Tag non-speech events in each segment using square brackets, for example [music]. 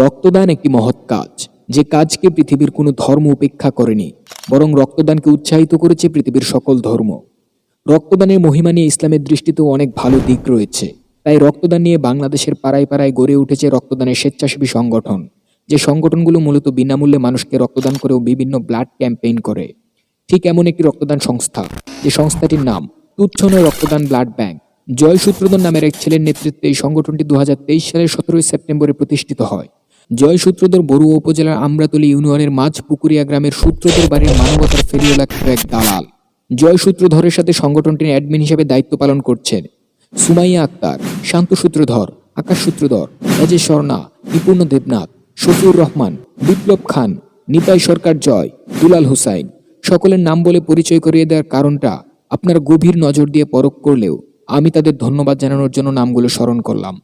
রক্তদান একটি মহৎ কাজ। যে কাজকে পৃথিবীর কোনো ধর্ম উপেক্ষা করেনি, বরং রক্তদানকে উৎসাহিত করেছে পৃথিবীর সকল ধর্ম। রক্তদানের মহিমা নিয়ে ইসলামের দৃষ্টিতেও অনেক ভালো দিক রয়েছে। তাই রক্তদান নিয়ে বাংলাদেশের পাড়ায় পাড়ায় গড়ে উঠেছে রক্তদানের স্বেচ্ছাসেবী সংগঠন। যে সংগঠনগুলো মূলত বিনামূল্যে মানুষকে রক্তদান করেও বিভিন্ন ব্লাড ক্যাম্পেইন করে। ঠিক এমন একটি রক্তদান সংস্থা, যে সংস্থাটির নাম তুচ্ছন রক্তদান ব্লাড ব্যাংক। জয় সূত্রধর নামের এক ছেলের নেতৃত্বে এই সংগঠনটি দু হাজার তেইশ সালের সতেরোই সেপ্টেম্বরে প্রতিষ্ঠিত হয়। জয় সূত্রধর বড়ুয়া উপজেলার আমরাতলী ইউনিয়নের মাঝ পুকুরিয়া গ্রামের সূত্রধর বাড়ির মানবতার ফেরি এলাকার এক দালাল। জয় সূত্রধরের সাথে সংগঠনটির অ্যাডমিন হিসেবে দায়িত্ব পালন করছেন। সুমাইয়া আক্তার শান্ত সূত্রধর আকাশ সূত্রধর অজয় স্বর্ণা নিপুণ দেবনাথ, শফিউর রহমান, বিপ্লব খান, নিতাই সরকার জয়, দুলাল হুসাইন। সকলের নাম বলে পরিচয় করিয়ে দেওয়ার কারণটা আপনার গভীর নজর দিয়ে পরখ করলেও আমি তাদের ধন্যবাদ জানানোর জন্য নামগুলো স্মরণ করলাম।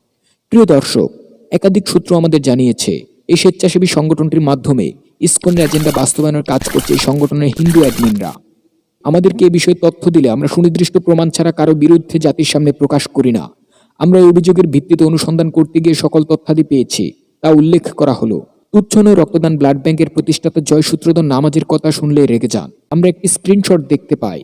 প্রিয় দর্শক একাধিক সূত্র আমাদের জানিয়েছে, এই স্বেচ্ছাসেবী সংগঠনটির মাধ্যমে ইসকনের এজেন্ডা বাস্তবায়নের কাজ করছে এই সংগঠনের হিন্দু অ্যাডমিনরা। আমাদেরকে এই বিষয়ে তথ্য দিলে আমরা সুনির্দিষ্ট প্রমাণ ছাড়া কারও বিরুদ্ধে জাতির সামনে প্রকাশ করি না। আমরা এই অভিযোগের ভিত্তিতে অনুসন্ধান করতে গিয়ে সকল তথ্যাদি পেয়েছি, তা উল্লেখ করা হলো। তুচ্ছ নয়, রক্তদান ব্লাড ব্যাংকের প্রতিষ্ঠাতা জয় সূত্রধর নামাজের কথা শুনলে রেগে যান। আমরা একটি স্ক্রিনশট দেখতে পাই।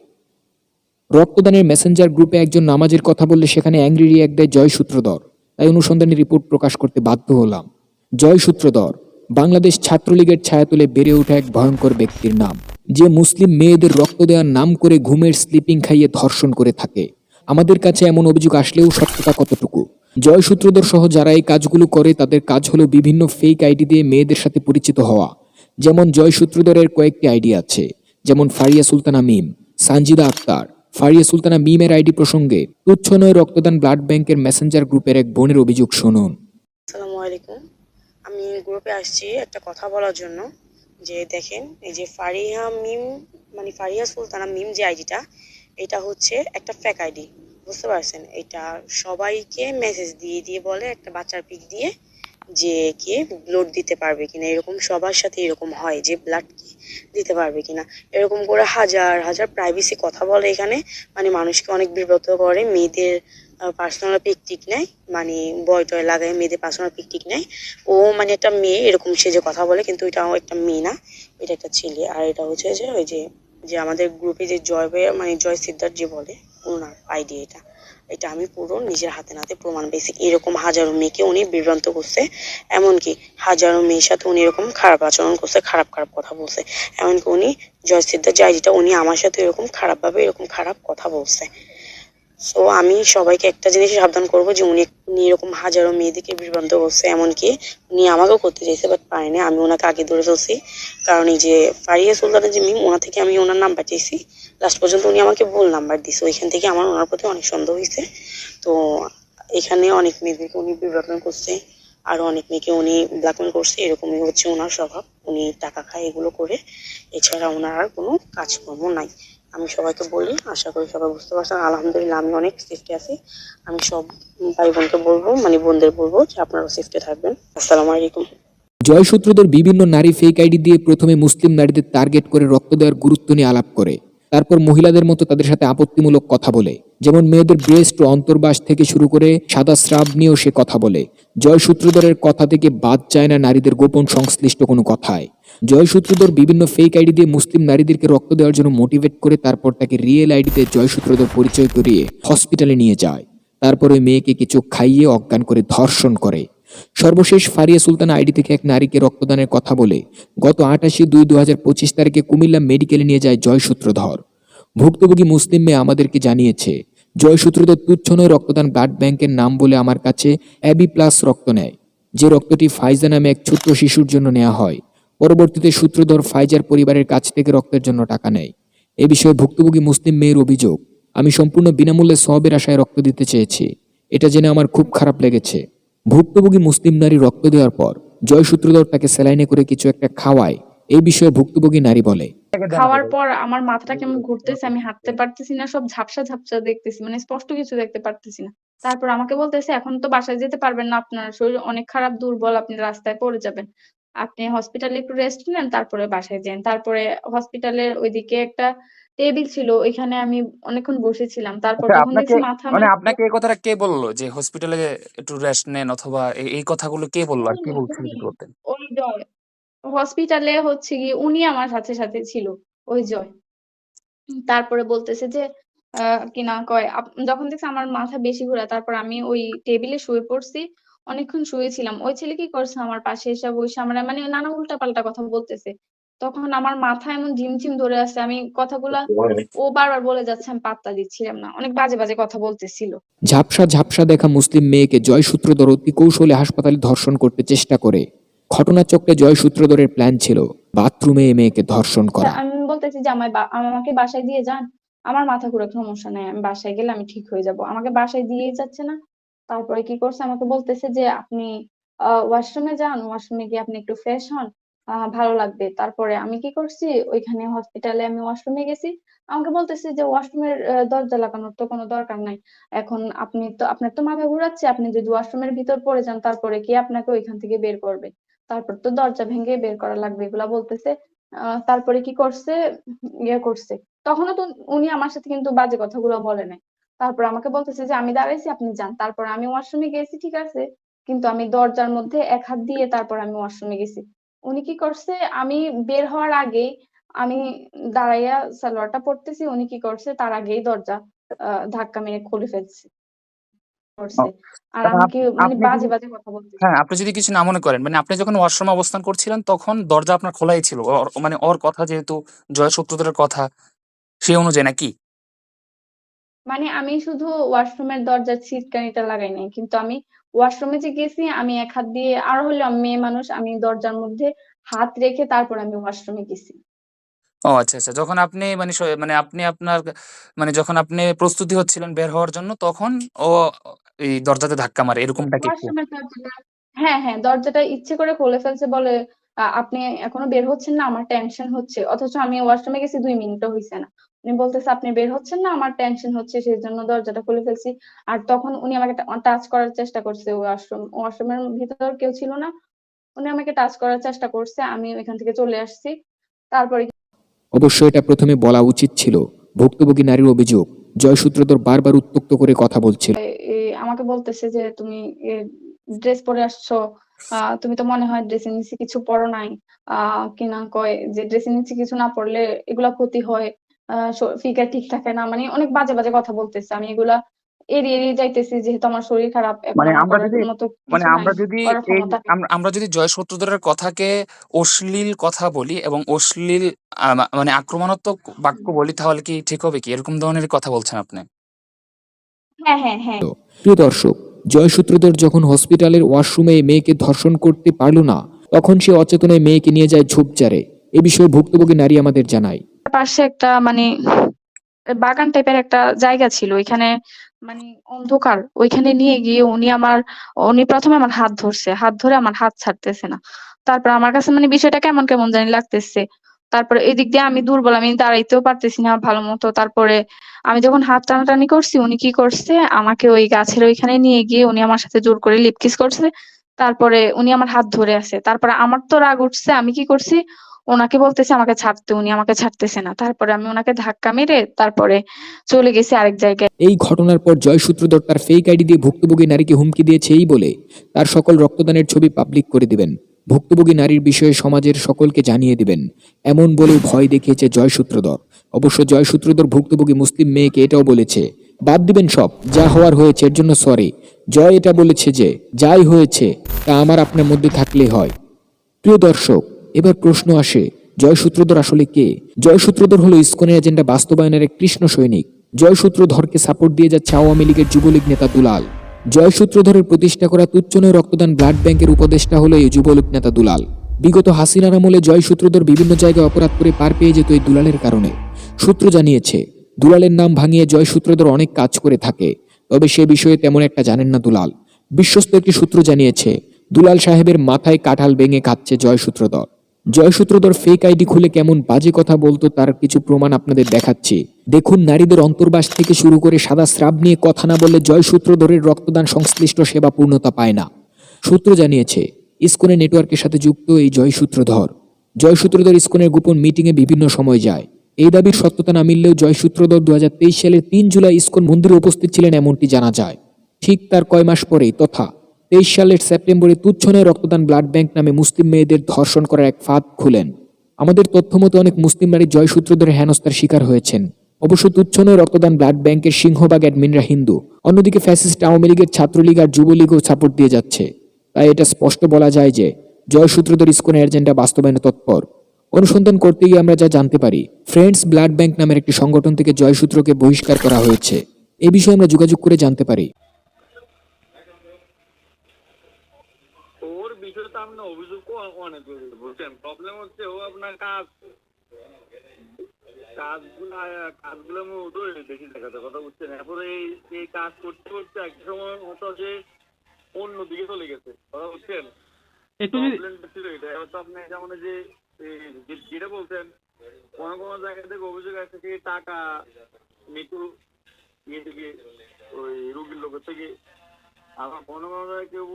রক্তদানের মেসেঞ্জার গ্রুপে একজন নামাজের কথা বললে সেখানে অ্যাংরি রিয়াক্ট দেয় জয় সূত্রধর তাই অনুসন্ধানী রিপোর্ট প্রকাশ করতে বাধ্য হলাম। জয় সূত্রধর বাংলাদেশ ছাত্রলীগের ছায়া তুলে বেড়ে ওঠা এক ভয়ঙ্কর ব্যক্তির নাম, যে মুসলিম মেয়েদের রক্ত দেওয়ার নাম করে ঘুমের স্লিপিং খাইয়ে ধর্ষণ করে থাকে। আমাদের কাছে এমন অভিযোগ আসলেও সত্যতা কতটুকু? জয় সূত্রধর সহ যারা এই কাজগুলো করে, তাদের কাজ হলো বিভিন্ন ফেক আইডি দিয়ে মেয়েদের সাথে পরিচিত হওয়া। যেমন জয় সূত্রধরের কয়েকটি আইডি আছে, যেমন ফারিয়া সুলতানা মিম, সানজিদা আক্তার ফারিয়া সুলতানা মিমের আইডি প্রসঙ্গে তুচ্ছ নয় রক্তদান ব্লাড ব্যাংকের মেসেঞ্জার গ্রুপের এক বোনের অভিযোগ শুনুন। আসসালামু আলাইকুম। আমি গ্রুপে আসছি একটা কথা বলার জন্য। যে দেখেন, এই যে ফারিহা মিম মানে ফারিহা সুলতানা মিম যে আইডিটা, এটা হচ্ছে একটা ফেক আইডি। বুঝতে পারছেন? এটা সবাইকে মেসেজ দিয়ে দিয়ে বলে, একটা বাচ্চার পিক দিয়ে যে কে ব্লাড দিতে পারবে কিনা, এরকম সবার সাথে এরকম হয় যে ব্লাড দিতে পারবে কিনা। এরকম করে হাজার হাজার প্রাইভেসি কথা বলে এখানে। মানে মানুষকে অনেক বিব্রত করে, মেয়েদের পার্সোনাল পিক টিক নেয়। মানে বয় টয় লাগায়, মেয়েদের পার্সোনাল পিক টিক নেয়। ও মানে একটা মেয়ে, এরকম সে যে কথা বলে, কিন্তু এটা একটা মেয়ে না, এটা একটা ছেলে। আর এটা হচ্ছে যে ওই যে যে আমাদের গ্রুপে যে জয় মানে জয় সিদ্ধার্থ যে বলে, ওনার আইডি এটা। এটা আমি পুরো নিজের হাতে নাতে প্রমাণ পেয়েছি। এরকম হাজারো মেয়েকে উনি বিভ্রান্ত করছে, এমনকি হাজারো মেয়ের সাথে উনি এরকম খারাপ আচরণ করছে, খারাপ খারাপ কথা বলছে। এমনকি উনি জয় সিদ্ধার্থ যাই যেটা উনি আমার সাথে এরকম খারাপভাবে এরকম খারাপ কথা বলছে। সো আমি সবাইকে একটা জিনিস সাবধান করব যে উনি উনি এরকম হাজারো মেয়েদেরকে বিভ্রান্ত করছে এমনকি উনি আমাকেও করতে চাইছে বাট পারেনি। আমি ওনাকে আগে ধরে ফেলছি। কারণ এই যে ফারিয়া সুলতানের যে মিম ওনা থেকে আমি ওনার নাম্বার চাইছি। লাস্ট পর্যন্ত উনি আমাকে ভুল নাম্বার দিছে। ওইখান থেকে আমার ওনার প্রতি অনেক সন্দেহ হয়েছে তো, এখানে অনেক মেয়েদেরকে উনি বিভ্রান্ত করছে। আরও অনেক মেয়েকে উনি ব্ল্যাকমেল করছে। এরকমই হচ্ছে ওনার স্বভাব। উনি টাকা খায় এগুলো করে। এছাড়া ওনার আর কোনো কাজকর্ম নাই। আমি সবাইকে বলি, আশা করি সবাই বুঝতে পারছেন। আলহামদুলিল্লাহ, আমি অনেক সেফটি আছি। আমি সব ভাই বোনকে বলব মানে বোনদের বলব যে আপনারাও সেফটি থাকবেন। আসসালামু আলাইকুম। জয় সূত্রধর বিভিন্ন নারী ফেক আইডি দিয়ে প্রথমে মুসলিম নারীদের টার্গেট করে রক্ত দেওয়ার গুরুত্ব নিয়ে আলাপ করে। তারপর মহিলাদের মতো তাদের সাথে আপত্তিমূলক কথা বলে। যেমন মেয়েদের ব্রেস্ট ও অন্তর্বাস থেকে শুরু করে সাদা স্রাব নিয়েও সে কথা বলে। জয় সূত্রধরের কথা থেকে বাদ যায় না নারীদের গোপন সংশ্লিষ্ট কোনো কথায়। জয় সূত্রধর বিভিন্ন ফেক আইডি দিয়ে মুসলিম নারীদেরকে রক্ত দেওয়ার জন্য মোটিভেট করে তারপর তাকে রিয়েল আইডিতে জয় সূত্রধর পরিচয় করিয়ে হসপিটালে নিয়ে যায়। তারপর ওই মেয়েকে কিছু খাইয়ে অজ্ঞান করে ধর্ষণ করে। সর্বশেষ ফারিয়া সুলতান আইডি থেকে এক নারীকে রক্তদানের কথা বলে গত আটাশি দুই দু হাজার পঁচিশ তারিখে কুমিল্লা মেডিকেলে নিয়ে যায় জয় সূত্রধর ভুক্তভোগী মুসলিম মেয়ে আমাদেরকে জানিয়েছে জয় সূত্রধর তুচ্ছ নয় রক্তদান ব্লাড ব্যাংকের নাম বলে আমার কাছে অ্যাবি প্লাস রক্ত নেয়, যে রক্তটি ফাইজা নামে এক ছোট্ট শিশুর জন্য নেওয়া হয়। পরবর্তীতে সূত্রধর ফাইজার পরিবারের কাছ থেকে রক্তের জন্য টাকা নেয়। এ বিষয়ে ভুক্তভোগী মুসলিম মেয়ের অভিযোগ, আমি সম্পূর্ণ বিনামূল্যে সবের আশায় রক্ত দিতে চেয়েছি। এটা জেনে আমার খুব খারাপ লেগেছে। ভুক্তভোগী মুসলিম নারী রক্ত দেওয়ার পর জয় সূত্রধর তাকে স্যালাইনে করে কিছু একটা খাওয়ায়। এই বিষয়ে ভুক্তভোগী নারী বলে, খাওয়ার পর আমার মাথাটা কেমন ঘুরতেছে, আমি হাঁটতে পারতেছি না, সব ঝাপসা ঝাপসা দেখতেছি মানে স্পষ্ট কিছু দেখতে পারতেছি না। তারপর আমাকে বলতেছে, এখন তো বাসায় যেতে পারবেন না আপনার, শরীর অনেক খারাপ, দুর্বল, আপনি রাস্তায় পড়ে যাবেন। আপনি হসপিটালে একটু রেস্ট নেন তারপরে বাসায় যান। তারপরে হসপিটালের ওইদিকে একটা টেবিল ছিল ওইখানে আমি অনেকক্ষণ বসেছিলাম। তারপর আচ্ছা যখন আপনাকে দেখছি মাথা মানে আপনাকে এই কথাটা কে বলল? যে হসপিটালে একটু রেস্ট নেন অথবা এই কথাগুলো কে বলল আর কি বলছিল বলতেন? ওই জয়। হসপিটালে হচ্ছে গিয়ে উনি আমার সাথে সাথে ছিল ওই জয়। তারপরে বলতেছে যে আহ, কি না কয় যখন দেখছে আমার মাথা বেশি ঘোরা তারপর আমি ওই টেবিলে শুয়ে পড়ছি। অনেকক্ষণ শুয়েছিলাম। ওই ছেলে কি করছে আমার পাশে এসে বসে আমরা মানে নানা উল্টা পাল্টা কথা বলতেছে। তখন আমার মাথা এমন ঝিমঝিম ধরে আছে আমি কথাগুলা ও বারবার বলে যাচ্ছে আমি পাত্তা দিচ্ছিলাম না। অনেক বাজে বাজে কথা বলতেছিল। ঝাপসা ঝাপসা দেখা মুসলিম মেয়েকে জয় সূত্রধর অতি কৌশলে হাসপাতালে ধর্ষণ করতে চেষ্টা করে। ঘটনা ঘটনাচক্রে জয় সূত্রধরের প্ল্যান ছিল বাথরুমে এই মেয়েকে ধর্ষণ করা। আমি বলতেছি যে আমায় বা- আমাকে বাসায় দিয়ে যান। আমার মাথা ঘুরে সমস্যা নাই আমি বাসায় গেলে আমি ঠিক হয়ে যাব। আমাকে বাসায় দিয়েই যাচ্ছে না তারপরে কি করছে? আমাকে বলতেছে যে, আপনি ওয়াশরুমে যান ওয়াশরুমে গিয়ে আপনি একটু ফ্রেশ হন ভালো লাগবে। তারপরে আমি কি করছি? ওইখানে হসপিটালে আমি ওয়াশরুমে গেছি। আমাকে বলতেছে যে ওয়াশরুমের দরজা লাগানোর তো কোনো দরকার নাই। এখন আপনি তো, আপনার তো মাথা ঘুরাচ্ছে। আপনি যদি ওয়াশরুমের ভিতর পড়ে যান, তারপরে কি আপনাকে ওইখান থেকে বের করবে? তারপর তো দরজা ভেঙে বের করা লাগবে। এগুলা বলতেছে। তারপরে কি করছে? ইয়ে করছে। তখনও তো উনি আমার সাথে কিন্তু বাজে কথাগুলো বলে নাই। তারপর আমাকে বলতেছে যে আমি দাঁড়াইছি আপনি যান। তারপর আমি ওয়াশরুমে গেছি ঠিক আছে? কিন্তু আমি দরজার মধ্যে এক হাত দিয়ে তারপর আমি ওয়াশরুমে গেছি। উনি কি করছে আমি বের হওয়ার আগে আমি দাঁড়াইয়া সালোয়ারটা পরতেছি উনি কি করছে তার আগেই দরজা ধাক্কা মেরে খুলে ফেলছে। করছে। আর আমাকে মানে বাজে বাজে কথা হ্যাঁ আপনি যদি কিছু না মনে করেন মানে আপনি যখন ওয়াশরুমে অবস্থান করছিলেন তখন দরজা আপনার খোলাই ছিল। মানে ওর কথা যেহেতু জয় সূত্রধরের কথা সেই অনুযায়ী নাকি? মানে আমি শুধু ওয়াশরুমের দরজার ছিটকানিটা লাগাই নাই কিন্তু আমি ওয়াশরুমে যে গেছি আমি এক হাত দিয়ে আর হলে আমি মেয়ে মানুষ আমি দরজার মধ্যে হাত রেখে তারপর আমি ওয়াশরুমে গেছি। ও আচ্ছা আচ্ছা। যখন আপনি মানে মানে আপনি আপনার মানে যখন আপনি প্রস্তুতি হচ্ছিলেন বের হওয়ার জন্য তখন ও এই দরজাতে ধাক্কা মারে এরকমটা কি? হ্যাঁ হ্যাঁ দরজাটা ইচ্ছে করে খুলে ফেলছে বলে আপনি এখনও বের হচ্ছেন না আমার টেনশন হচ্ছে। অথচ আমি ওয়াশরুমে গেছি দুই মিনিটও হয়েছে না। উনি বলতেছে আপনি বের হচ্ছেন না আমার টেনশন হচ্ছে সেই জন্য দরজাটা খুলে ফেলছি। আর তখন উনি আমাকে টাচ করার চেষ্টা করছে ওয়াশরুম ওয়াশরুমের ভিতর কেউ ছিল না। উনি আমাকে টাচ করার চেষ্টা করছে আমি ওইখান থেকে চলে আসছি। তারপরে অবশ্য এটা প্রথমে বলা উচিত ছিল ভুক্তভোগী নারীর অভিযোগ। জয় সূত্রধর বারবার উত্তক্ত করে কথা বলছিল। আমাকে বলতেছে যে তুমি ড্রেস পরে আসছো তুমি তো মনে হয় ড্রেসের নিচে কিছু পরো নাই। আহ কি না কয় যে ড্রেসের নিচে কিছু না পরলে এগুলা ক্ষতি হয়। ফিগার ঠিক থাকে না। মানে অনেক বাজে বাজে কথা বলতেছে। আমি এগুলা এড়িয়ে এড়িয়ে যাইতেছি যেহেতু আমার শরীর খারাপ। মানে আমরা যদি- মানে আমরা যদি। আমরা- যদি জয় সূত্রধরের কথাকে অশ্লীল কথা বলি এবং অশ্লীল মানে আক্রমণাত্মক বাক্য বলি তাহলে কি ঠিক হবে কি? এরকম ধরনের কথা বলছেন আপনি? হ্যাঁ হ্যাঁ হ্যাঁ। প্রিয় দর্শক জয় সূত্রধর যখন হসপিটালের ওয়াশরুমে মেয়েকে ধর্ষণ করতে পারল না তখন সে অচেতনায় মেয়েকে নিয়ে যায় ঝোপচারে এ বিষয়ে ভুক্তভোগী নারী আমাদের জানায়। পাশে একটা মানে বাগান টাইপের একটা জায়গা ছিল, ওইখানে মানে অন্ধকার, ওইখানে নিয়ে গিয়ে উনি আমার, উনি প্রথমে আমার হাত ধরছে, হাত ধরে আমার হাত ছাড়তেছে না। তারপর আমার কাছে মানে বিষয়টা কেমন কেমন জানি লাগতেছে। তারপরে এদিক দিয়ে আমি দুর্বল, আমি দাঁড়াইতেও পারতেছি না ভালো মতো। তারপরে আমি যখন হাত টানাটানি করছি, উনি কি করছে, আমাকে ওই গাছের ওইখানে নিয়ে গিয়ে উনি আমার সাথে জোর করে লিপকিস করছে। তারপরে উনি আমার হাত ধরে আছে। তারপরে আমার তো রাগ উঠছে, আমি কি করছি ওনাকে বলতেছে, আমাকে ছাড়তে। উনি আমাকে ছাড়তেছে না। তারপরে আমি ওনাকে ধাক্কা মেরে তারপরে চলে গেছি আরেক জায়গায়। এই ঘটনার পর জয় সূত্রধর তার ফেক আইডি দিয়ে ভুক্তভোগী নারীকে হুমকি দিয়েছে এই বলে তার সকল রক্তদানের ছবি পাবলিক করে দিবেন। ভুক্তভোগী নারীর বিষয়ে সমাজের সকলকে জানিয়ে দিবেন। এমন বলেও ভয় দেখিয়েছে জয় সূত্রধর অবশ্য জয় সূত্রধর ভুক্তভোগী মুসলিম মেয়েকে এটাও বলেছে, বাদ দিবেন সব, যা হওয়ার হয়েছে এর জন্য সরি জয় এটা বলেছে যে, যাই হয়েছে, তা আমার আপনার মধ্যে থাকলে হয়। প্রিয় দর্শক এবার প্রশ্ন আসে জয় সূত্রধর আসলে কে? জয় সূত্রধর হলো ইসকনের এজেন্ডা বাস্তবায়নের এক কৃষ্ণ সৈনিক। জয় সূত্রধরকে সাপোর্ট দিয়ে যাচ্ছে আওয়ামী লীগের যুবলীগ নেতা দুলাল। জয় সূত্রধরের প্রতিষ্ঠা করা তুচ্ছনয় রক্তদান ব্লাড ব্যাংকের উপদেষ্টা হলো এই যুবলীগ নেতা দুলাল। বিগত হাসিনার আমলে জয় সূত্রধর বিভিন্ন জায়গায় অপরাধ করে পার পেয়ে যেত এই দুলালের কারণে। সূত্র জানিয়েছে, দুলালের নাম ভাঙিয়ে জয় সূত্রধর অনেক কাজ করে থাকে। তবে সে বিষয়ে তেমন একটা জানেন না দুলাল। বিশ্বস্ত একটি সূত্র জানিয়েছে, দুলাল সাহেবের মাথায় কাঁঠাল ভেঙে খাচ্ছে জয় সূত্রধর জয় সূত্রধর ফেক আইডি খুলে কেমন বাজে কথা বলতো তার কিছু প্রমাণ আপনাদের দেখাচ্ছি। দেখুন, নারীদের অন্তর্বাস থেকে শুরু করে সাদা স্রাব নিয়ে কথা না বললে জয় সূত্রধরের রক্তদান সংশ্লিষ্ট সেবা পূর্ণতা পায় না। সূত্র জানিয়েছে, ইসকনের নেটওয়ার্কের সাথে যুক্ত এই জয় সূত্রধর জয় সূত্রধর ইসকনের গোপন মিটিংয়ে বিভিন্ন সময় যায়। এই দাবির সত্যতা না মিললেও জয় সূত্রধর দু সালের তিন জুলাই ইস্কন মন্দিরে উপস্থিত ছিলেন এমনটি জানা যায়। ঠিক তার কয় মাস পরেই, তথা তেইশ সালের সেপ্টেম্বরে তুচ্ছ নয় রক্তদান ব্লাড ব্যাংক নামে মুসলিম মেয়েদের ধর্ষণ করার এক ফাঁদ খুলেন। আমাদের তথ্য মতো অনেক মুসলিম নারী জয় সূত্রধরে হেনস্থার শিকার হয়েছেন। অবশ্য তুচ্ছ নয় রক্তদান ব্লাড ব্যাংকের সিংহবাগ অ্যাডমিনরা হিন্দু। অন্যদিকে ফ্যাসিস্ট আওয়ামী লীগের ছাত্রলীগ আর যুবলীগও সাপোর্ট দিয়ে যাচ্ছে। তাই এটা স্পষ্ট বলা যায় যে জয় সূত্রধর ইস্কনের এজেন্ডা বাস্তবায়নে তৎপর। অনুসন্ধান করতে গিয়ে আমরা যা জানতে পারি, ফ্রেন্ডস ব্লাড ব্যাংক নামের একটি সংগঠন থেকে জয়সূত্রকে বহিষ্কার করা হয়েছে। এ বিষয়ে আমরা যোগাযোগ করে জানতে পারি ওর বিষয়ে তো আপনার অভিযোগ অ- অনেক রয়েছে, বুঝছেন প্রবলেম হচ্ছে ও আপনার কাজ। কাজগুলো কাজগুলো আমি বেশি দেখাতে কথা বুঝছেন এরপরে এই এই কাজ করতে করতে এক সময় হতো যে অন্য দিকে চলে গেছে কথা বুঝছেন প্রবলেমটা ছিল এটা। এবার তো আপনি যেমন যে যে- যেটা বলছেন কোনো কোনো জায়গা থেকে অভিযোগ আছে যে টাকা মৃত্যু ইয়ে থেকে ওই রুগীর লোকের থেকে আমার কোনো কেউ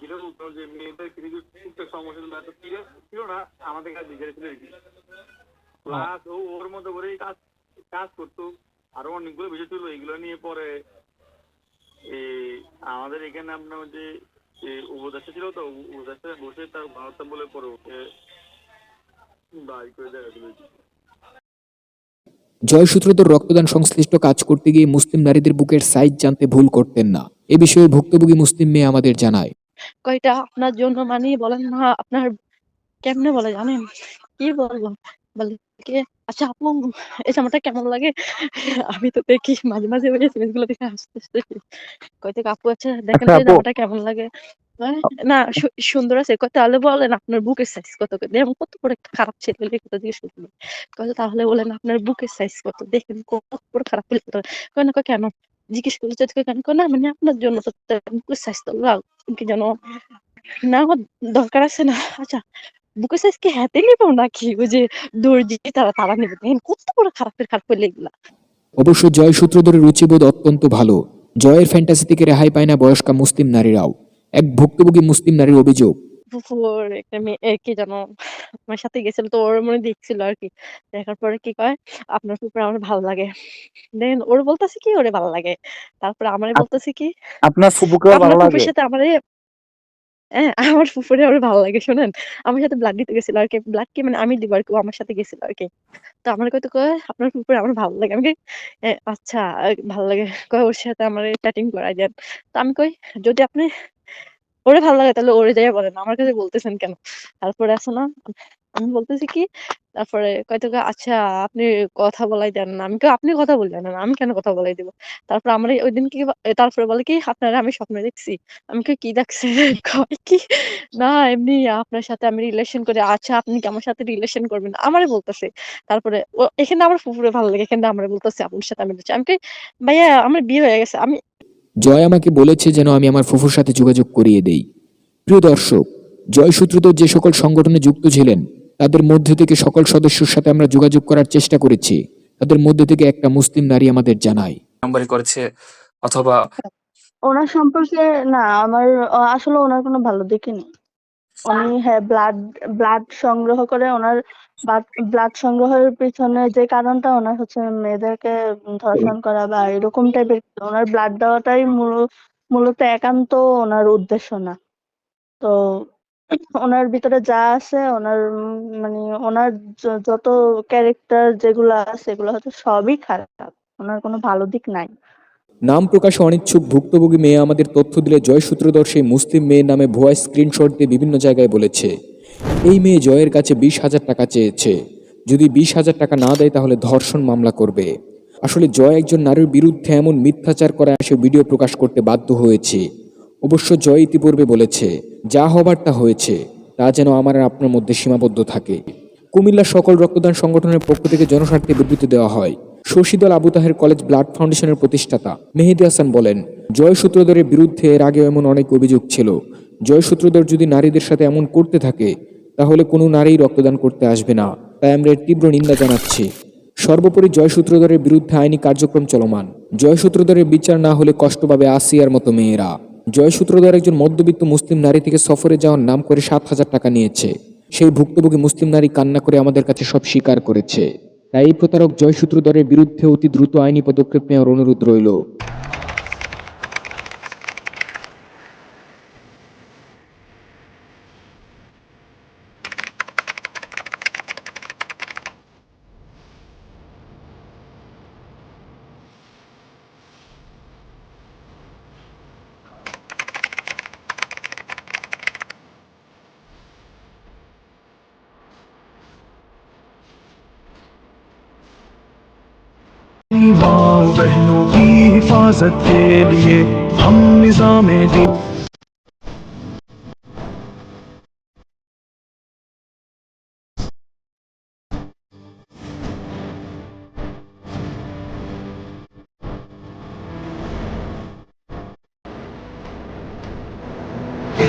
যেটা বলতো যে মেয়েদের কিছু টুকটাক সমস্যা ছিল না, আমাদের কাছে জিজ্ঞাসা ছিল প্লাস ও ওর মতো করেই কাজ কাজ করতো। আরও অনেকগুলো বিষয় ছিল, এগুলো নিয়ে পরে আমাদের এখানে আপনার যে উপদেষ্টা ছিল তো উপ- উপদেষ্টা বসে তার ভারত বলে পরে ওকে বাই করে দিল জয় সূত্রধর রক্তদান সংশ্লিষ্ট কাজ করতে গিয়ে মুসলিম নারীদের বুকের সাইজ জানতে ভুল করতেন না। এ বিষয়ে ভুক্তভোগী মুসলিম মেয়ে আমাদের জানায়। কয়টা আপনার জন্য মানে বলেন না আপনার কেমনে বলে জানেন? কি বলব? বলে আচ্ছা আপু এই জামাটা কেমন লাগে? আমি তো দেখি মাঝে মাঝে ওই এসএমএসগুলো দেখে হাসতে হাসতে কয়তে আপু আচ্ছা দেখেন এই জামাটা কেমন লাগে? মানে, না সুন্দর আছে। কয় তাহলে বলেন আপনার বুকের সাইজ কত দেখুন কত একটা খারাপ ছেলে হলে কথা জিজ্ঞেস করছিল কয় তাহলে বলেন আপনার বুকের সাইজ কত? দেখেন কত করে খারাপ হলে কয় না কয় কেন? জিজ্ঞেস করলে তো কেন না? মানে আপনার জন্য তো বুকের সাইজ তো লাল। কি যেন না আমার দরকার আছে না। আচ্ছা বুকের সাইজ কি হাতে নিব নাকি? ওই যে দর্জি, তারা তারা নেবে। কত বড় খারাপের খারাপ হলে এগুলা। অবশ্য জয় সূত্রধরের রুচিবোধ অত্যন্ত ভালো। জয়ের ফ্যান্টাসি থেকে রেহাই পায় না বয়স্কা মুসলিম নারীরাও। এক ভুক্তভোগী মুসলিম নারীর অভিযোগ ফুফুর একটা মেয়ে এ কি যেন আমার সাথে গেছিল তো ওর মনে দেখছিল আর কি। দেখার পরে কি কয় আপনার ফুফুর আমার ভালো লাগে। দেন ওর বলতেছে কি ওরে ভালো লাগে। তারপরে আমারে বলতেছে কি আপনার ফুপুকে আপনার ফুফুর সাথে আমারে হ্যাঁ আমার ফুফুরে আমার ভালো লাগে শোনেন। আমার সাথে ব্লাড দিতে গেছিল আর কি। ব্লাড কি মানে আমি দিব আর কি আমার সাথে গেছিল আর কি। তো আমার কত কয় আপনার ফুফুরে আমার ভালো লাগে। আমি আচ্ছা ভালো লাগে। কয় ওর সাথে আমার চ্যাটিং করাই দেন। তো আমি কই যদি আপনি ওরে ভালো লাগে, তাহলে ওরে যাই বলেন। আমার কাছে বলতেছেন কেন? তারপরে আসো না। আমি বলতেছি কি, তারপরে কয়তো আচ্ছা আপনি কথা বলাই দেন না। আমি আপনি কথা বললেন না, আমি কেন কথা বলাই দিব? তারপর আমার ওই দিন কি তারপরে বলে কি, আপনারা, আমি স্বপ্নে দেখছি। আমি কি দেখছি [laughs] কি, না, এমনি আপনার সাথে আমি রিলেশন করে। আচ্ছা আপনি কি আমার সাথে রিলেশন করবেন? আমারে বলতেছে। তারপরে এখানে আমার ফুফুরে ভালো লাগে, এখানে আমার বলতেছে, আপনার সাথে আমি আমি ভাইয়া, আমার বিয়ে হয়ে গেছে। আমি জয় আমাকে বলেছে যেন আমি আমার ফুফুর সাথে যোগাযোগ করিয়ে দেই। প্রিয় দর্শক জয় সূত্রধর যে সকল সংগঠনে যুক্ত ছিলেন তাদের মধ্যে থেকে সকল সদস্যর সাথে আমরা যোগাযোগ করার চেষ্টা করেছি। তাদের মধ্যে থেকে একটা মুসলিম নারী আমাদের জানায়। নাম্বারই করেছে অথবা ওনার সম্পর্কে না আমার আসলে ওনার কোনো ভালো দিকই নেই। উনি হ্যাঁ ব্লাড ব্লাড সংগ্রহ করে ওনার ব্লাড সংগ্রহের পিছনে যে কারণটা ওনার হচ্ছে মেয়েদেরকে ধর্ষণ করা বা এরকম টাইপের ওনার ব্লাড দেওয়াটাই মূল- মূলত একান্ত ওনার উদ্দেশ্য না। তো ওনার ভিতরে যা আছে, ওনার মানে ওনার যত ক্যারেক্টার যেগুলো আছে, এগুলো হচ্ছে সবই খারাপ। ওনার কোনো ভালো দিক নাই। নাম প্রকাশে অনিচ্ছুক ভুক্তভোগী মেয়ে আমাদের তথ্য দিলে জয় সূত্রধর সেই মুসলিম মেয়ের নামে ভুয়া স্ক্রিনশট দিয়ে বিভিন্ন জায়গায় বলেছে। এই মেয়ে জয়ের কাছে বিশ হাজার টাকা চেয়েছে। যদি বিশ হাজার টাকা না দেয়, তাহলে ধর্ষণ মামলা করবে। আসলে জয় একজন নারীর বিরুদ্ধে এমন মিথ্যাচার করায় সে ভিডিও প্রকাশ করতে বাধ্য হয়েছে। অবশ্য জয় ইতিপূর্বে বলেছে, যা হবার তা হয়েছে, তা যেন আমার আর আপনার মধ্যে সীমাবদ্ধ থাকে। কুমিল্লার সকল রক্তদান সংগঠনের পক্ষ থেকে জনস্বার্থে বিবৃতি দেওয়া হয়। শশীদল আবু তাহের কলেজ ব্লাড ফাউন্ডেশনের প্রতিষ্ঠাতা মেহেদি হাসান বলেন, জয় সূত্রধরের বিরুদ্ধে এর আগেও এমন অনেক অভিযোগ ছিল। জয় সূত্রধর যদি নারীদের সাথে এমন করতে থাকে তাহলে কোনো নারী রক্তদান করতে আসবে না। তাই আমরা এর তীব্র নিন্দা জানাচ্ছি। সর্বোপরি জয় সূত্রধরের বিরুদ্ধে আইনি কার্যক্রম চলমান। জয় সূত্রধরের বিচার না হলে কষ্ট পাবে আসিয়ার মতো মেয়েরা। জয় সূত্রধর একজন মধ্যবিত্ত মুসলিম নারী থেকে সফরে যাওয়ার নাম করে সাত হাজার টাকা নিয়েছে। সেই ভুক্তভোগী মুসলিম নারী কান্না করে আমাদের কাছে সব স্বীকার করেছে। তাই এই প্রতারক জয় সূত্রধরের বিরুদ্ধে অতি দ্রুত আইনি পদক্ষেপ নেওয়ার অনুরোধ রইল। माँ बहनों की हिफाजत के लिए हम निज़ाम दी